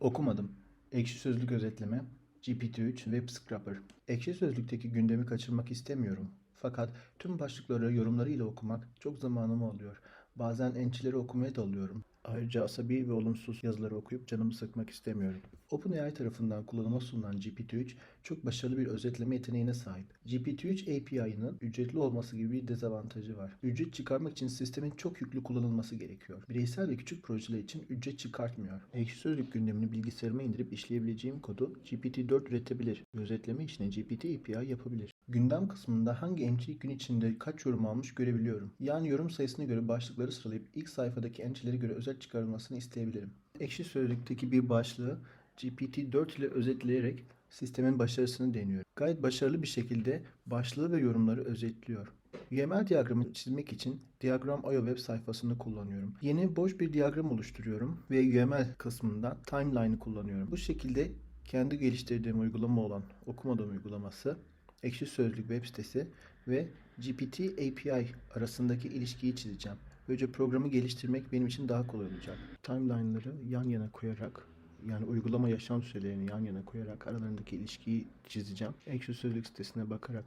Okumadım. Ekşi Sözlük özetleme, GPT-3 Web Scraper. Ekşi Sözlük'teki gündemi kaçırmak istemiyorum. Fakat tüm başlıkları yorumlarıyla okumak çok zamanımı alıyor. Bazen ençileri okumaya dalıyorum. Ayrıca asabi ve olumsuz yazıları okuyup canımı sıkmak istemiyorum. OpenAI tarafından kullanıma sunulan GPT-3 çok başarılı bir özetleme yeteneğine sahip. GPT-3 API'ının ücretli olması gibi bir dezavantajı var. Ücret çıkarmak için sistemin çok yüklü kullanılması gerekiyor. Bireysel ve küçük projeler için ücret çıkartmıyor. Ekşi Sözlük gündemini bilgisayarıma indirip işleyebileceğim kodu GPT-4 üretebilir. Özetleme işini GPT API yapabilir. Gündem kısmında hangi entry gün içinde kaç yorum almış görebiliyorum. Yani yorum sayısına göre başlıkları sıralayıp ilk sayfadaki entry'lere göre özel çıkarılmasını isteyebilirim. Ekşi Sözlük'teki bir başlığı GPT-4 ile özetleyerek sistemin başarısını deniyor. Gayet başarılı bir şekilde başlığı ve yorumları özetliyor. UML diyagramı çizmek için Diagram.io web sayfasını kullanıyorum. Yeni boş bir diyagram oluşturuyorum ve UML kısmından timeline'ı kullanıyorum. Bu şekilde kendi geliştirdiğim uygulama olan okumadığım uygulaması, Ekşi Sözlük web sitesi ve GPT API arasındaki ilişkiyi çizeceğim. Böylece programı geliştirmek benim için daha kolay olacak. Timeline'ları yan yana koyarak yani uygulama yaşam sürelerini yan yana koyarak aralarındaki ilişkiyi çizeceğim. Ekşi Sözlük sitesine bakarak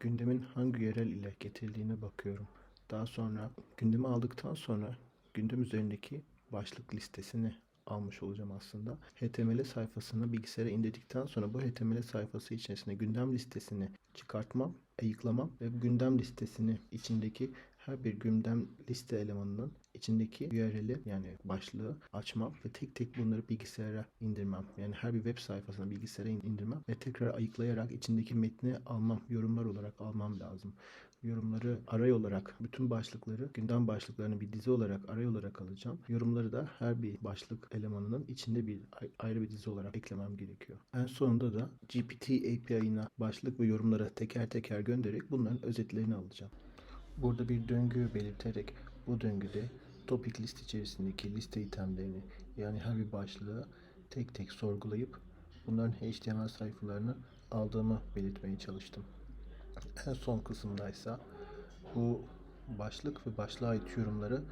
gündemin hangi yerel ile getirildiğine bakıyorum. Daha sonra gündemi aldıktan sonra gündem üzerindeki başlık listesini almış olacağım aslında. HTML sayfasını bilgisayara indirdikten sonra bu HTML sayfası içerisinde gündem listesini çıkartmam, ayıklamam ve gündem listesini içindeki her bir gündem liste elemanının içindeki URL'i yani başlığı açmam ve tek tek bunları bilgisayara indirmem. Yani her bir web sayfasına bilgisayara indirmem ve tekrar ayıklayarak içindeki metni almam, yorumlar olarak almam lazım. Yorumları aray olarak bütün başlıkları, gündem başlıklarını bir dizi olarak aray olarak alacağım. Yorumları da her bir başlık elemanının içinde bir ayrı bir dizi olarak eklemem gerekiyor. En sonunda da GPT API'ına başlık ve yorumları teker teker göndererek bunların özetlerini alacağım. Burada bir döngü belirterek bu döngüde topic list içerisindeki liste itemlerini yani her bir başlığı tek tek sorgulayıp bunların HTML sayfalarını aldığımı belirtmeye çalıştım. En son kısımdaysa bu başlık ve başlığa ait yorumları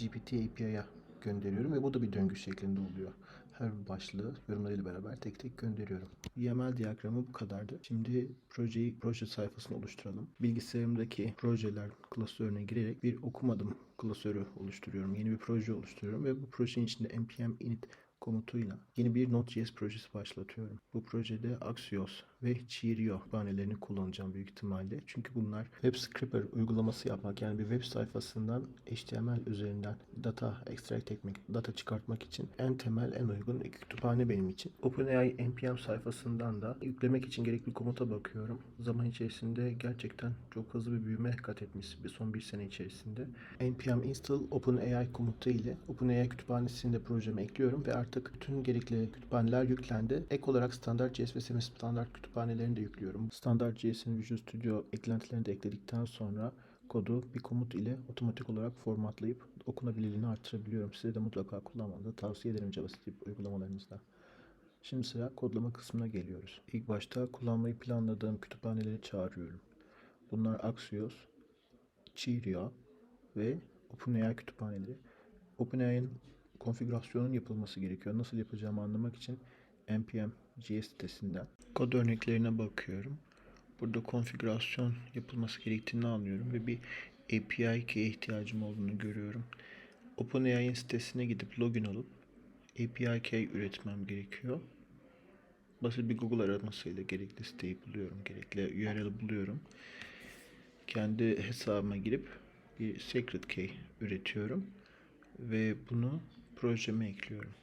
GPT API'ye gönderiyorum ve bu da bir döngü şeklinde oluyor. Her başlığı yorumlarıyla beraber tek tek gönderiyorum. YML diyagramı bu kadardı. Şimdi projeyi proje sayfasını oluşturalım. Bilgisayarımdaki projeler klasörüne girerek bir okumadım klasörü oluşturuyorum. Yeni bir proje oluşturuyorum ve bu projenin içinde npm init komutuyla yeni bir Node.js projesi başlatıyorum. Bu projede Axios ve Cheerio kütüphanelerini kullanacağım büyük ihtimalle. Çünkü bunlar web scraper uygulaması yapmak yani bir web sayfasından HTML üzerinden data extract etmek, data çıkartmak için en temel, en uygun iki kütüphane benim için. OpenAI npm sayfasından da yüklemek için gerekli komuta bakıyorum. Zaman içerisinde gerçekten çok hızlı bir büyüme kat etmiş bir son bir sene içerisinde. npm install OpenAI komutu ile OpenAI kütüphanesinde projeme ekliyorum ve artık bütün gerekli kütüphaneler yüklendi. Ek olarak standart JS ve semi standart kütüphanelerini de yüklüyorum. Standart JS'in Visual Studio eklentilerini de ekledikten sonra kodu bir komut ile otomatik olarak formatlayıp okunabilirliğini artırabiliyorum. Size de mutlaka kullanmanızı tavsiye ederim JavaScript uygulamalarınızda. Şimdi sıra kodlama kısmına geliyoruz. İlk başta kullanmayı planladığım kütüphaneleri çağırıyorum. Bunlar Axios, Cheerio ve OpenAI kütüphaneleri. OpenAI'nin konfigürasyonun yapılması gerekiyor. Nasıl yapacağımı anlamak için npm JS sitesinden kod örneklerine bakıyorum. Burada konfigürasyon yapılması gerektiğini anlıyorum ve bir API key'e ihtiyacım olduğunu görüyorum. OpenAI'nin sitesine gidip login olup API key üretmem gerekiyor. Basit bir Google aramasıyla gerekli siteyi buluyorum, gerekli URL'ı buluyorum. Kendi hesabıma girip bir secret key üretiyorum ve bunu projeme ekliyorum.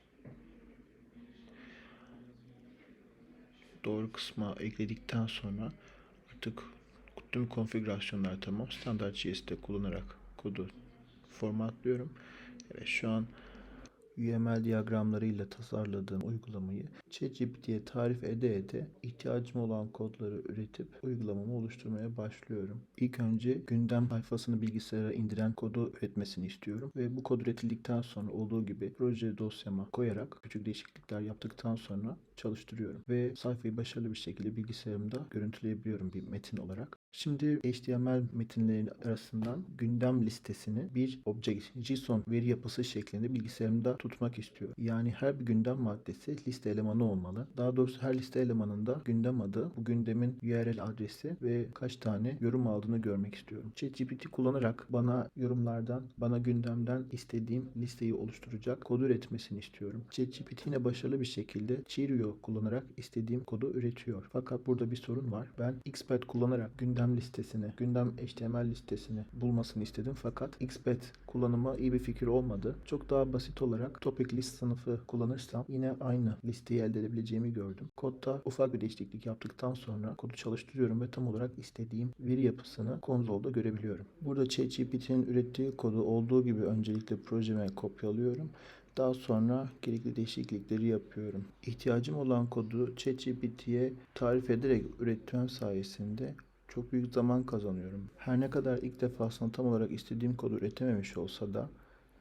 Doğru kısma ekledikten sonra artık tüm konfigürasyonlar tamam. Standart JS'de kullanarak kodu formatlıyorum. Evet şu an UML diyagramlarıyla tasarladığım uygulamayı ChatGPT'ye tarif ede ede ihtiyacım olan kodları üretip uygulamamı oluşturmaya başlıyorum. İlk önce gündem sayfasını bilgisayara indiren kodu üretmesini istiyorum ve bu kod üretildikten sonra olduğu gibi proje dosyama koyarak küçük değişiklikler yaptıktan sonra çalıştırıyorum ve sayfayı başarılı bir şekilde bilgisayarımda görüntüleyebiliyorum bir metin olarak. Şimdi HTML metinleri arasından gündem listesini bir obje JSON veri yapısı şeklinde bilgisayarımda tutmak istiyorum. Yani her bir gündem maddesi liste elemanı olmalı. Daha doğrusu her liste elemanında gündem adı, bu gündemin URL adresi ve kaç tane yorum aldığını görmek istiyorum. ChatGPT kullanarak bana yorumlardan, bana gündemden istediğim listeyi oluşturacak kodu üretmesini istiyorum. ChatGPT yine başarılı bir şekilde Cheerio kullanarak istediğim kodu üretiyor. Fakat burada bir sorun var. Ben XPath kullanarak gündem listesini, gündem HTML listesini bulmasını istedim. Fakat XPath kullanımı iyi bir fikir olmadı. Çok daha basit olarak topic list sınıfı kullanırsam yine aynı listeyi elde edebileceğimi gördüm. Kodda ufak bir değişiklik yaptıktan sonra kodu çalıştırıyorum ve tam olarak istediğim veri yapısını konsolda görebiliyorum. Burada ChatGPT'nin ürettiği kodu olduğu gibi öncelikle projeme kopyalıyorum. Daha sonra gerekli değişiklikleri yapıyorum. İhtiyacım olan kodu ChatGPT'ye tarif ederek üretmem sayesinde çok büyük zaman kazanıyorum. Her ne kadar ilk defasında tam olarak istediğim kodu üretememiş olsa da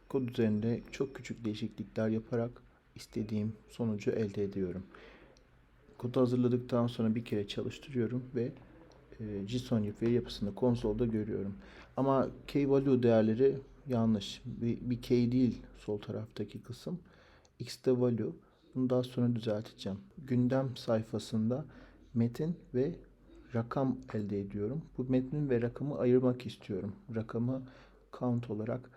kod üzerinde çok küçük değişiklikler yaparak istediğim sonucu elde ediyorum. Kodu hazırladıktan sonra bir kere çalıştırıyorum ve e, JSON veri yapısını konsolda görüyorum. Ama key-value değerleri yanlış. Bir, bir key değil sol taraftaki kısım. X'te value. Bunu daha sonra düzelteceğim. Gündem sayfasında metin ve rakam elde ediyorum. Bu metnin ve rakamı ayırmak istiyorum. Rakamı count olarak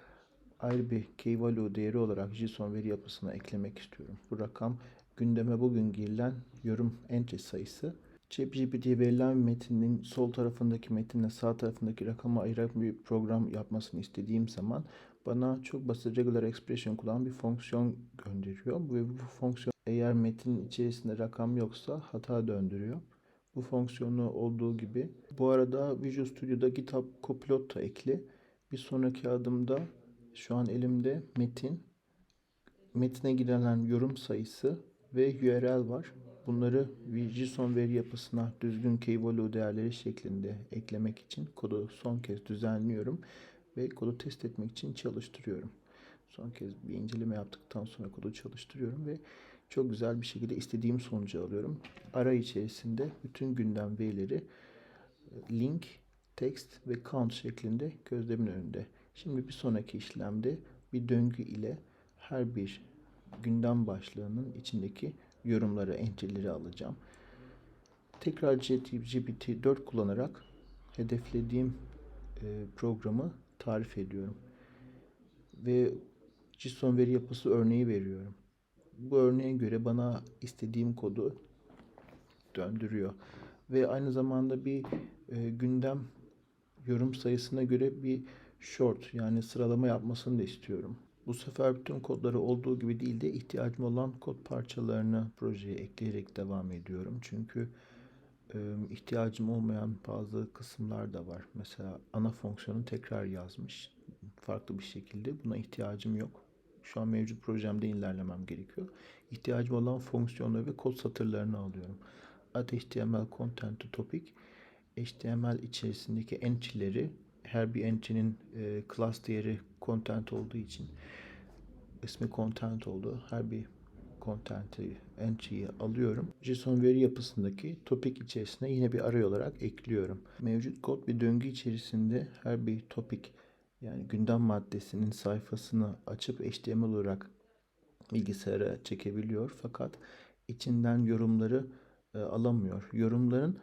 ayrı bir key value değeri olarak JSON veri yapısına eklemek istiyorum. Bu rakam gündeme bugün girilen yorum entry sayısı. ChatGPT'ye verilen metinin sol tarafındaki metinle sağ tarafındaki rakamı ayıran bir program yapmasını istediğim zaman bana çok basit regular expression kullanan bir fonksiyon gönderiyor. Bu, bu fonksiyon eğer metinin içerisinde rakam yoksa hata döndürüyor. Bu fonksiyonu olduğu gibi. Bu arada Visual Studio'da GitHub Copilot da ekli. Bir sonraki adımda şu an elimde metin, metine girilen yorum sayısı ve URL var. Bunları JSON veri yapısına düzgün key value değerleri şeklinde eklemek için kodu son kez düzenliyorum ve kodu test etmek için çalıştırıyorum. Son kez bir inceleme yaptıktan sonra kodu çalıştırıyorum ve çok güzel bir şekilde istediğim sonucu alıyorum. Ara içerisinde bütün gündem verileri link, text ve count şeklinde gözlemin önünde. Şimdi bir sonraki işlemde bir döngü ile her bir gündem başlığının içindeki yorumları, entry'leri alacağım. Tekrar ChatGPT 4 kullanarak hedeflediğim e, programı tarif ediyorum. Ve JSON veri yapısı örneği veriyorum. Bu örneğe göre bana istediğim kodu döndürüyor. Ve aynı zamanda bir e, gündem yorum sayısına göre bir short yani sıralama yapmasını da istiyorum. Bu sefer bütün kodları olduğu gibi değil de ihtiyacım olan kod parçalarını projeye ekleyerek devam ediyorum. Çünkü e, ihtiyacım olmayan bazı kısımlar da var. Mesela ana fonksiyonu tekrar yazmış farklı bir şekilde. Buna ihtiyacım yok. Şu an mevcut projemde ilerlemem gerekiyor. İhtiyacım olan fonksiyonları ve kod satırlarını alıyorum. Add HTML content to topic HTML içerisindeki entry'leri her bir entry'nin e, class değeri content olduğu için ismi content oldu. Her bir content'i, entry'yi alıyorum. JSON veri yapısındaki topic içerisine yine bir array olarak ekliyorum. Mevcut kod bir döngü içerisinde her bir topic yani gündem maddesinin sayfasını açıp HTML olarak bilgisayara çekebiliyor. Fakat içinden yorumları e, alamıyor. Yorumların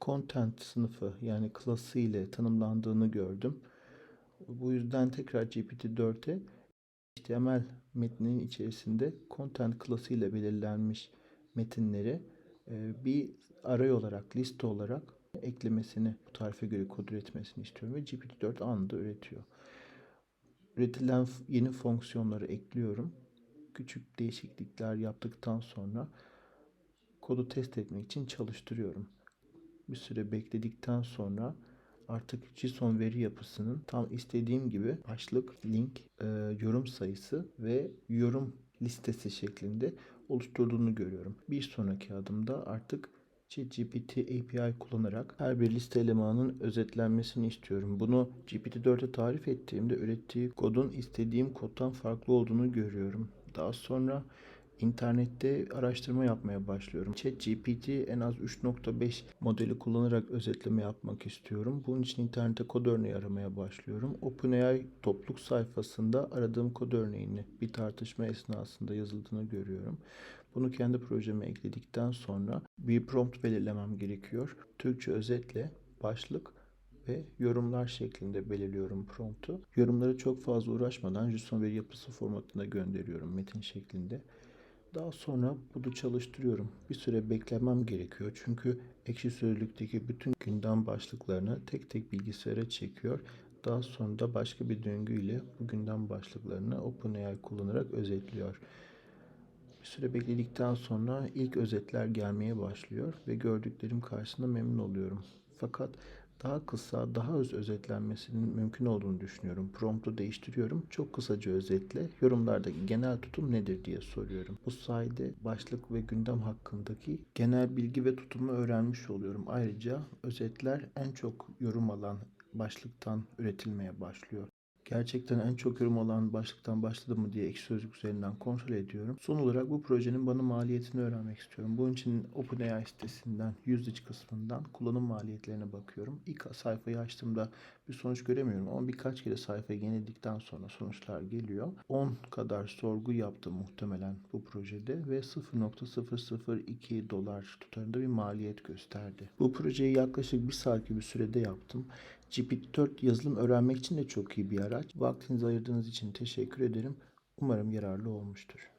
content sınıfı yani klası ile tanımlandığını gördüm. Bu yüzden tekrar GPT-4'e HTML metninin içerisinde content klası ile belirlenmiş metinleri e, bir array olarak, liste olarak eklemesini, bu tarife göre kod üretmesini istiyorum ve GPT-4 anında üretiyor. Üretilen yeni fonksiyonları ekliyorum. Küçük değişiklikler yaptıktan sonra kodu test etmek için çalıştırıyorum. Bir süre bekledikten sonra artık JSON veri yapısının tam istediğim gibi başlık, link, e, yorum sayısı ve yorum listesi şeklinde oluşturduğunu görüyorum. Bir sonraki adımda artık ChatGPT API kullanarak her bir liste elemanının özetlenmesini istiyorum. Bunu GPT-4'e tarif ettiğimde ürettiği kodun istediğim koddan farklı olduğunu görüyorum. Daha sonra İnternette araştırma yapmaya başlıyorum. ChatGPT en az 3.5 modeli kullanarak özetleme yapmak istiyorum. Bunun için internette kod örneği aramaya başlıyorum. OpenAI topluluk sayfasında aradığım kod örneğini bir tartışma esnasında yazıldığını görüyorum. Bunu kendi projeme ekledikten sonra bir prompt belirlemem gerekiyor. Türkçe özetle başlık ve yorumlar şeklinde belirliyorum promptu. Yorumları çok fazla uğraşmadan JSON veri yapısı formatına gönderiyorum metin şeklinde. Daha sonra bunu çalıştırıyorum. Bir süre beklemem gerekiyor çünkü ekşi sözlükteki bütün gündem başlıklarını tek tek bilgisayara çekiyor. Daha sonra da başka bir döngüyle bu gündem başlıklarını OpenAI kullanarak özetliyor. Bir süre bekledikten sonra ilk özetler gelmeye başlıyor ve gördüklerim karşısında memnun oluyorum. Fakat daha kısa, daha öz özetlenmesinin mümkün olduğunu düşünüyorum. Promptu değiştiriyorum. Çok kısaca özetle yorumlardaki genel tutum nedir diye soruyorum. Bu sayede başlık ve gündem hakkındaki genel bilgi ve tutumu öğrenmiş oluyorum. Ayrıca özetler en çok yorum alan başlıktan üretilmeye başlıyor. Gerçekten en çok yorum alan başlıktan başladı mı diye ekşi sözlük üzerinden kontrol ediyorum. Son olarak bu projenin bana maliyetini öğrenmek istiyorum. Bunun için OpenAI sitesinden usage kısmından kullanım maliyetlerine bakıyorum. İlk sayfayı açtığımda bir sonuç göremiyorum ama birkaç kere sayfayı yenildikten sonra sonuçlar geliyor. 10 kadar sorgu yaptım muhtemelen bu projede ve 0.002 dolar tutarında bir maliyet gösterdi. Bu projeyi yaklaşık bir saat gibi sürede yaptım. GPT-4 yazılım öğrenmek için de çok iyi bir araç. Vaktinizi ayırdığınız için teşekkür ederim. Umarım yararlı olmuştur.